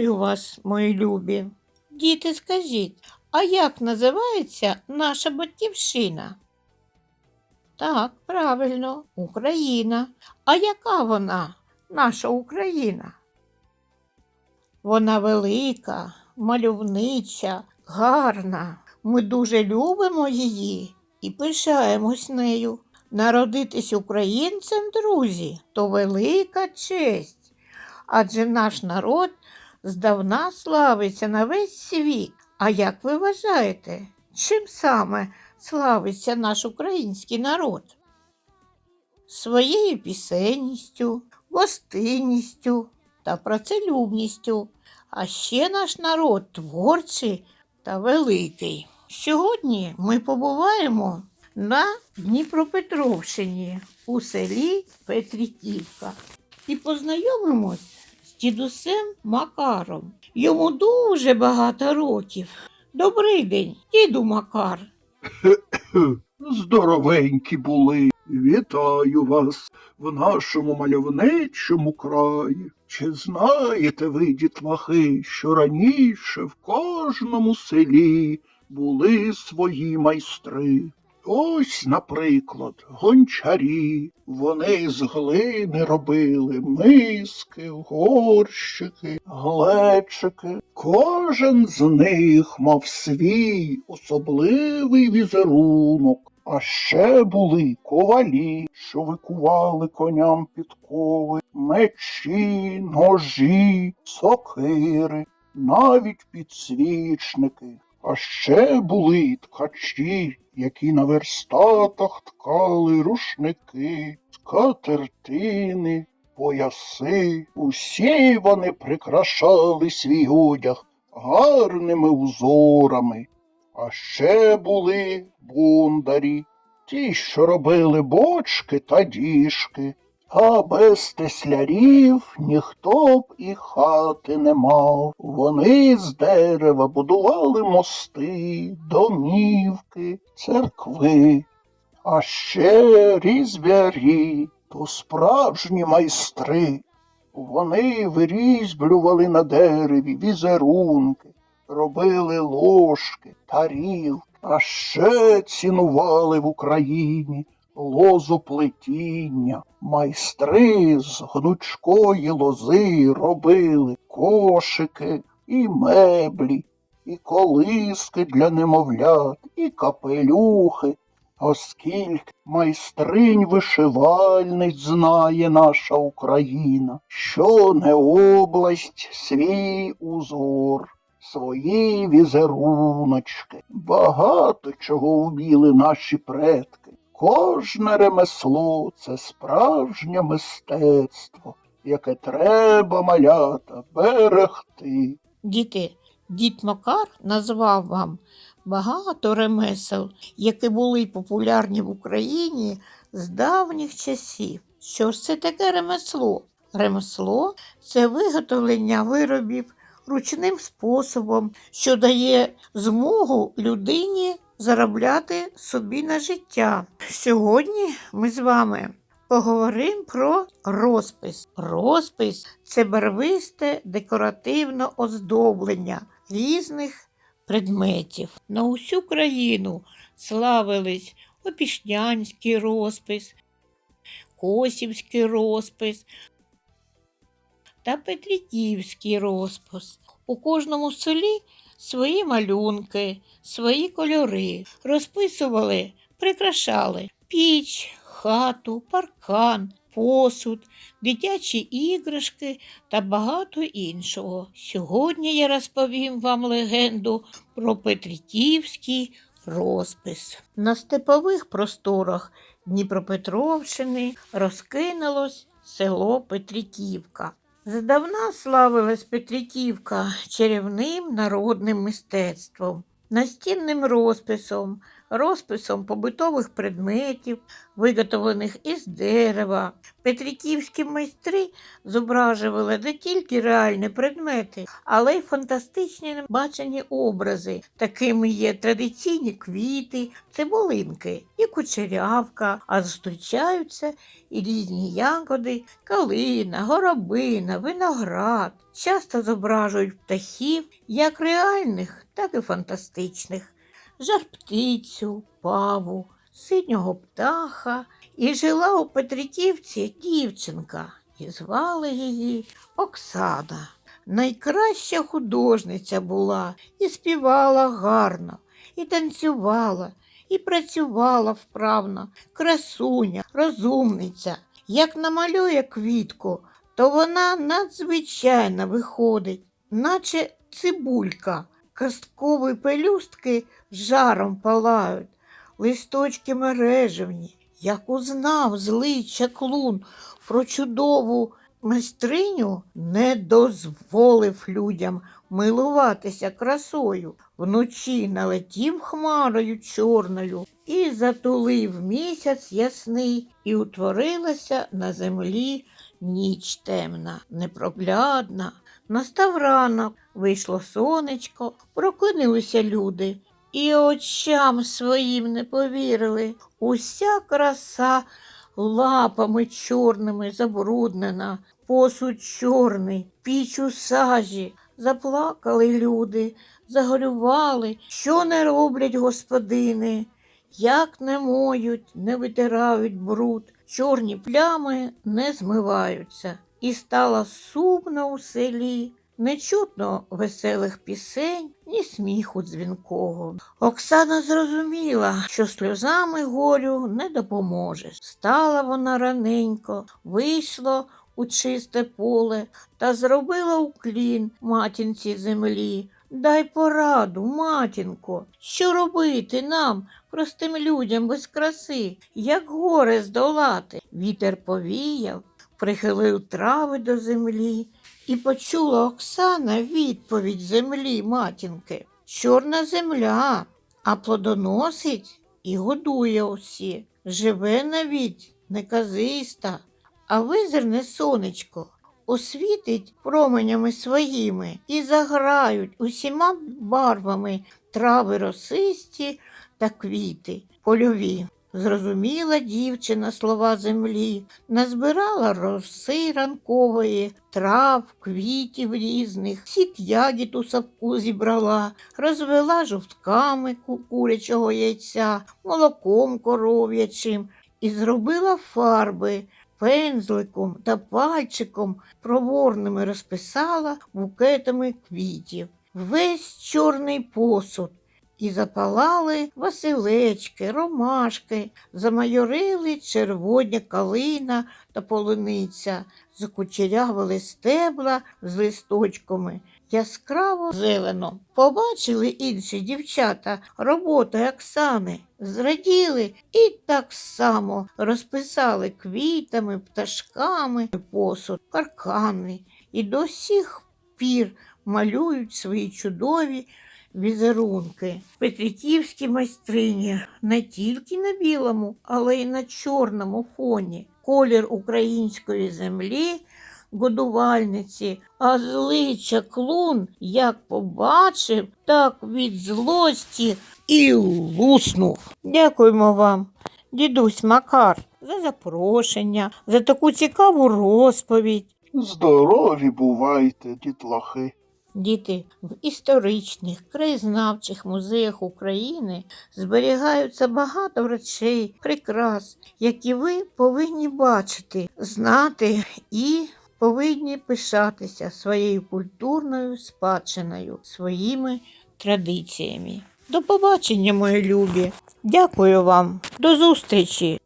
Вітаю вас, мої любі. Діти, скажіть, а як називається наша батьківщина? Так, правильно, Україна. А яка вона, наша Україна? Вона велика, мальовнича, гарна. Ми дуже любимо її і пишаємось нею. Народитись українцем, друзі, то велика честь. Адже наш народ здавна славиться на весь світ. А як ви вважаєте, чим саме славиться наш український народ? Своєю пісенністю, гостинністю та працелюбністю. А ще наш народ творчий та великий. Сьогодні ми побуваємо на Дніпропетровщині у селі Петриківка і познайомимось дідусем Макаром. Йому дуже багато років. Добрий день, діду Макар. Здоровенькі були. Вітаю вас в нашому мальовничому краї. Чи знаєте ви, дітлахи, що раніше в кожному селі були свої майстри? Ось, наприклад, гончарі. Вони з глини робили миски, горщики, глечики. Кожен з них мав свій особливий візерунок. А ще були ковалі, що викували коням підкови, мечі, ножі, сокири, навіть підсвічники. А ще були ткачі, які на верстатах ткали рушники, скатертини, пояси. Усі вони прикрашали свій одяг гарними узорами. А ще були бундарі, ті, що робили бочки та діжки, а без теслярів ніхто б і хати не мав. Вони з дерева будували мости, домівки, церкви, а ще різьбярі, то справжні майстри. Вони вирізблювали на дереві візерунки, робили ложки, тарілки, а ще цінували в Україні лозоплетіння. Майстри з гнучкої лози робили кошики і меблі, і колиски для немовлят, і капелюхи. Оскільки майстринь вишивальниць знає наша Україна, що не область свій узор, свої візеруночки, багато чого вміли наші предки. Кожне ремесло це справжнє мистецтво, яке треба малята берегти. Діти, дід Макар назвав вам багато ремесел, які були популярні в Україні з давніх часів. Що ж це таке ремесло? Ремесло це виготовлення виробів ручним способом, що дає змогу людині заробляти собі на життя. Сьогодні ми з вами поговоримо про розпис. Розпис це барвисте декоративне оздоблення різних предметів. На усю країну славились Опішнянський розпис, Косівський розпис та Петриківський розпис. У кожному селі свої малюнки, свої кольори. Розписували, прикрашали піч, хату, паркан, посуд, дитячі іграшки та багато іншого. Сьогодні я розповім вам легенду про Петриківський розпис. На степових просторах Дніпропетровщини розкинулось село Петриківка. Здавна славилась Петриківка чарівним народним мистецтвом, настінним розписом, розписом побутових предметів, виготовлених із дерева. Петриківські майстри зображували не тільки реальні предмети, але й фантастичні бачені образи. Такими є традиційні квіти, цибулинки і кучерявка, а зустрічаються і різні ягоди, калина, горобина, виноград. Часто зображують птахів як реальних, так і фантастичних. Жар-птицю, паву, синього птаха. І жила у Петриківці дівчинка, і звали її Оксана. Найкраща художниця була і співала гарно, і танцювала, і працювала вправно, красуня, розумниця. Як намалює квітку, то вона надзвичайно виходить, наче цибулька. Касткові пелюстки жаром палають, листочки мережевні. Як узнав злий чаклун про чудову майстриню, не дозволив людям милуватися красою. Вночі налетів хмарою чорною і затулив місяць ясний, і утворилася на землі ніч темна, непроглядна. Настав ранок, вийшло сонечко, прокинулися люди, і очам своїм не повірили. Уся краса лапами чорними забруднена, посуд чорний, піч у сажі. Заплакали люди, загорювали, що не роблять господини, як не моють, не витирають бруд, чорні плями не змиваються. І стало сумно у селі, не чутно веселих пісень, ні сміху дзвінкого. Оксана зрозуміла, що сльозами горю не допоможеш. Стала вона раненько, вийшла у чисте поле та зробила уклін матінці землі. Дай пораду, матінко, що робити нам, простим людям без краси, як горе здолати. Вітер повіяв, прихилив трави до землі, і почула Оксана відповідь землі матінки. Чорна земля, а плодоносить і годує усі. Живе навіть неказиста, а визирне сонечко освітить променями своїми і заграють усіма барвами трави росисті та квіти польові. Зрозуміла дівчина слова землі, назбирала роси ранкової, трав, квітів різних, сік ягід у сапку зібрала, розвела жовтками курячого яйця, молоком коров'ячим і зробила фарби пензликом та пальчиком проворними розписала букетами квітів. Весь чорний посуд. І запалали василечки, ромашки, замайорили червоня калина та полуниця, закучерявили стебла з листочками, яскраво зелено. Побачили інші дівчата роботи Оксани, зраділи і так само розписали квітами, пташками посуд, паркани. І до сих пір малюють свої чудові візерунки. Петриківські майстрині не тільки на білому, але й на чорному фоні. Колір української землі, годувальниці, а злий чаклун, як побачив, так від злості і луснув. Дякуємо вам, дідусь Макар, за запрошення, за таку цікаву розповідь. Здорові бувайте, дітлахи. Діти, в історичних, краєзнавчих музеях України зберігаються багато речей, прикрас, які ви повинні бачити, знати і повинні пишатися своєю культурною спадщиною, своїми традиціями. До побачення, мої любі! Дякую вам, до зустрічі!